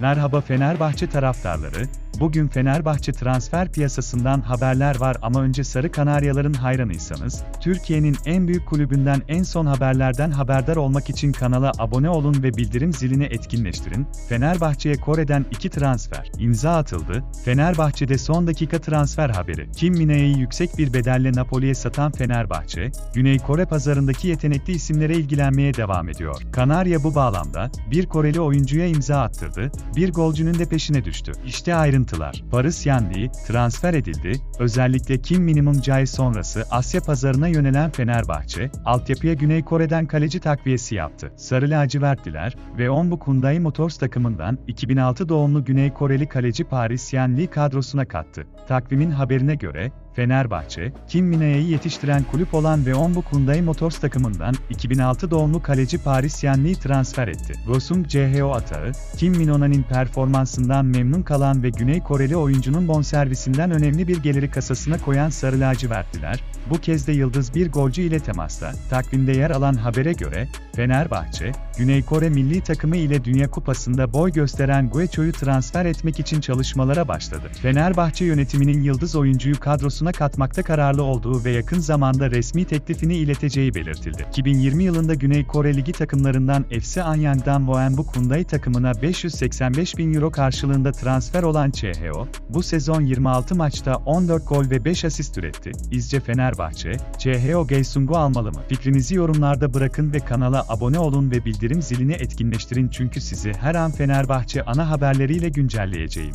Merhaba Fenerbahçe taraftarları, bugün Fenerbahçe transfer piyasasından haberler var ama önce Sarı Kanaryaların hayranıysanız, Türkiye'nin en büyük kulübünden en son haberlerden haberdar olmak için kanala abone olun ve bildirim zilini etkinleştirin. Fenerbahçe'ye Kore'den iki transfer imza atıldı. Fenerbahçe'de son dakika transfer haberi. Kim Minae'yi yüksek bir bedelle Napoli'ye satan Fenerbahçe, Güney Kore pazarındaki yetenekli isimlere ilgilenmeye devam ediyor. Kanarya bu bağlamda, bir Koreli oyuncuya imza attırdı, bir golcünün de peşine düştü. İşte ayrıntılar. Paris Yanli, transfer edildi, özellikle Kim Minimum Jai sonrası Asya pazarına yönelen Fenerbahçe, altyapıya Güney Kore'den kaleci takviyesi yaptı. Sarı lacivertliler ve Onbuk Hyundai Motors takımından 2006 doğumlu Güney Koreli kaleci Paris Yanli kadrosuna kattı. Takvimin haberine göre, Fenerbahçe, Kim Minae'yi yetiştiren kulüp olan ve Onbuk Hyundai Motors takımından 2006 doğumlu kaleci Paris Yanli'yi transfer etti. Gosung CHO atağı, Kim Minona'nın performansından memnun kalan ve Güney Koreli oyuncunun bonservisinden önemli bir geliri kasasına koyan Sarı lacivertliler, bu kez de yıldız bir golcü ile temasta. Takvimde yer alan habere göre, Fenerbahçe, Güney Kore milli takımı ile Dünya Kupası'nda boy gösteren Guecho'yu transfer etmek için çalışmalara başladı. Fenerbahçe yönetiminin yıldız oyuncuyu kadrosuna katmakta kararlı olduğu ve yakın zamanda resmi teklifini ileteceği belirtildi. 2020 yılında Güney Kore Ligi takımlarından FC Anyang'dan Woenbuk Hyundai takımına 585 bin euro karşılığında transfer olan CHO, bu sezon 26 maçta 14 gol ve 5 asist üretti. İzce Fenerbahçe, CHO Geysung'u almalı mı? Fikrinizi yorumlarda bırakın ve kanala abone olun ve bildirim zilini etkinleştirin çünkü sizi her an Fenerbahçe ana haberleriyle güncelleyeceğim.